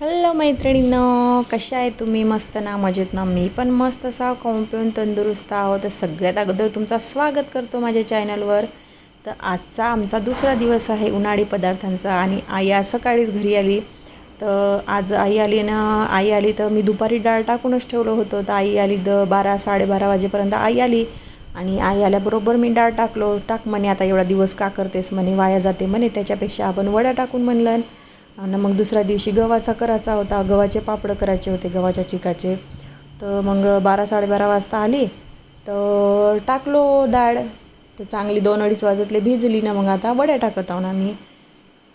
Hello मैत्रिणींनो कशा आहे तुम्ही? मस्त ना मजेत ना? मी पण मस्त असा खाऊन पिऊन तंदुरुस्त आहोत. तर सगळ्यात अगोदर तुमचा स्वागत करतो माझ्या चॅनलवर. तर आजचा आमचा दुसरा दिवस आहे उन्हाळी पदार्थांचा आणि आई आज सकाळीच घरी आली. तर आज आई आली ना आई आली तर मी दुपारी डाळ टाकूनच ठेवलं होतं. तर आई आली द बारा साडेबारा वाजेपर्यंत आई आली आणि आई आल्याबरोबर मी डाळ टाकलो. टाक म्हणे आता एवढा दिवस का करतेस म्हणे वाया जाते म्हणे. त्याच्यापेक्षा आपण वड्या टाकून म्हणलं आणि मग दुसऱ्या दिवशी गव्हाचा करायचा होता गव्हाचे पापड करायचे होते गव्हाच्या चिकाचे. तर मग बारा साडेबारा वाजता आली तर टाकलो डाळ. तर चांगली दोन अडीच वाजतले भिजली ना मग आता वड्या टाकत आहो ना मी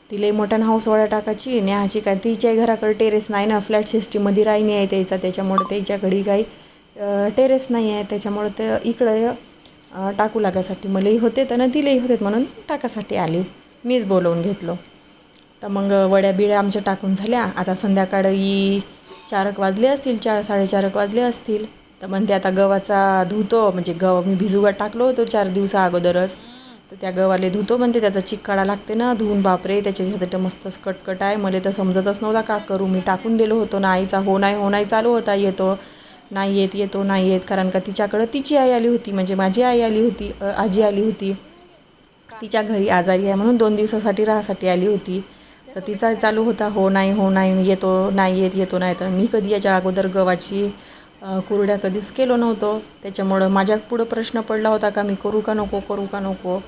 तिला मोठ्यानं हाऊस वड्या टाकायची न्याहाची काय तिच्याही घराकडे टेरेस नाही ना फ्लॅट सिस्टीममध्ये राहिनी आहे त्याचा त्याच्यामुळे त्याच्याकडे काही टेरेस नाही आहे त्याच्यामुळे ते इकडं टाकू लागायसाठी. मलाही होते तर तिलाही होते म्हणून टाकासाठी आली. मीच बोलवून घेतलो. तर मग वड्या बिड्या आमच्या टाकून झाल्या. आता संध्याकाळी चारक वाजले असतील चार साडेचारक वाजले असतील. तर म्हणते आता गव्हाचा धुतो म्हणजे गव मी भिजूगा टाकलो होतो चार दिवसा अगोदरच. तर त्या गव्हाले धुतो म्हणते त्याचा चिक काढा लागते ना धुवून बापरे त्याच्यासाठी मस्तच कटकट आहे. मला तर समजतच नव्हता का करू मी टाकून दिलो होतो. ना आईचा हो नाही हो नाही चालू होता येतो. नाही येत येतो नाही येत कारण का तिच्याकडं तिची आई आली होती म्हणजे माझी आई आली होती आजी आली होती. तिच्या घरी आजारी आहे म्हणून दोन दिवसासाठी राहासाठी आली होती. तर तिचा चालू होता हो नाही हो नाही येतो नाही येत येतो नाही. तर मी कधी याच्या अगोदर गव्हाची कुरड्या कधीच केलो नव्हतो. त्याच्यामुळं माझ्या पुढं प्रश्न पडला होता का मी करू का नको करू का नको.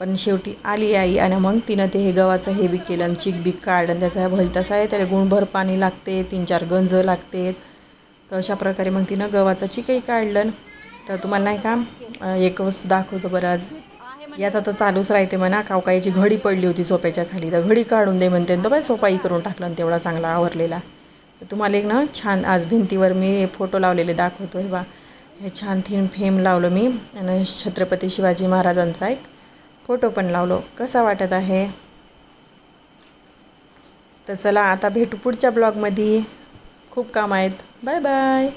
पण शेवटी आली आई आणि मग तिनं ते हे गव्हाचं हे बी केलं आणि चिक बीक काढलं आणि त्याचा भल तसा आहे त्याला गुणभर पाणी लागते तीन चार गंज लागते. तर अशा प्रकारे मग तिनं गव्हाचं चिकही काढलं. तर तुम्हाला नाही का एक वस्तू दाखवतो बरं आज. यात आता चालूच राहते म्हणा. कावकायची घडी पडली होती सोप्याच्या खाली. तर घडी काढून दे म्हणते तर बाय सोपाई करून टाकलं आणि तेवढा चांगला आवरलेला. तर तुम्हाला एक ना छान आज भिंतीवर मी फोटो लावलेले दाखवतो हे बा. हे छान थीन फेम लावलं मी. आणि छत्रपती शिवाजी महाराजांचा एक फोटो पण लावलो. कसा वाटत आहे? तर चला आता भेटू पुढच्या ब्लॉगमध्ये. खूप काम आहेत. Bye bye.